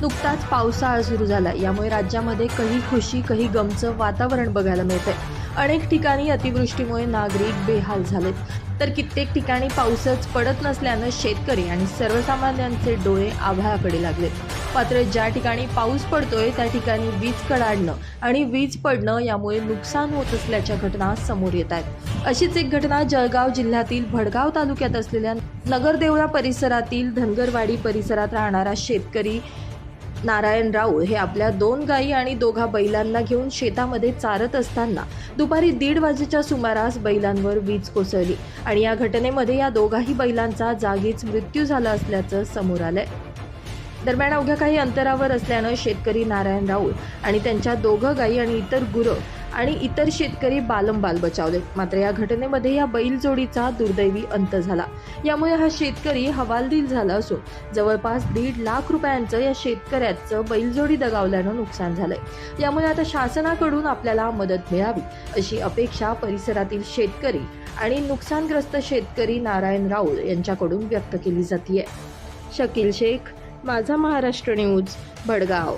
नुकताच पावसाळा सुरू झाला यामुळे राज्यामध्ये काही खुशी काही गमचं वातावरण बघायला मिळतंय. अनेक ठिकाणी अतिवृष्टीमुळे नागरिक बेहाल झालेत. तर कित्येक ठिकाणी पाऊसच पडत नसल्यानं शेतकरी आणि सर्वसामान्यांचे डोळे आभाळाकडे लागलेत. मात्र ज्या ठिकाणी पाऊस पडतोय त्या ठिकाणी वीज कडाडणं आणि वीज पडणं यामुळे नुकसान होत असल्याच्या घटना समोर येत आहेत. अशीच एक घटना जळगाव जिल्ह्यातील भडगाव तालुक्यात असलेल्या नगरदेवळा परिसरातील धनगरवाडी परिसरात राहणारा शेतकरी नारायण राऊळ हे आपल्या दोन गायी आणि दोघा बैलांना घेऊन शेतामध्ये चारत असताना दुपारी दीड वाजेच्या सुमारास बैलांवर वीज कोसळली आणि या घटनेमध्ये या दोघाही बैलांचा जागीच मृत्यू झाला असल्याचं समोर आलंय. दरम्यान अवघ्या काही अंतरावर असल्यानं शेतकरी नारायण राऊळ आणि त्यांच्या दोघं गायी आणि इतर गुरं आणि इतर शेतकरी बालंबाल बचावले. मात्र या घटनेमध्ये या बैल जोडीचा दुर्दैवी अंत झाला. यामुळे हा शेतकरी हवालदिल झाला असून जवळपास दीड लाख रुपयांचं या शेतकऱ्याचं बैलजोडी दगावल्यानं नुकसान झालंय. यामुळे आता शासनाकडून आपल्याला मदत मिळावी अशी अपेक्षा परिसरातील शेतकरी आणि नुकसानग्रस्त शेतकरी नारायण राऊळ यांच्याकडून व्यक्त केली जाते शकील शेख माझा महाराष्ट्र न्यूज भडगाव.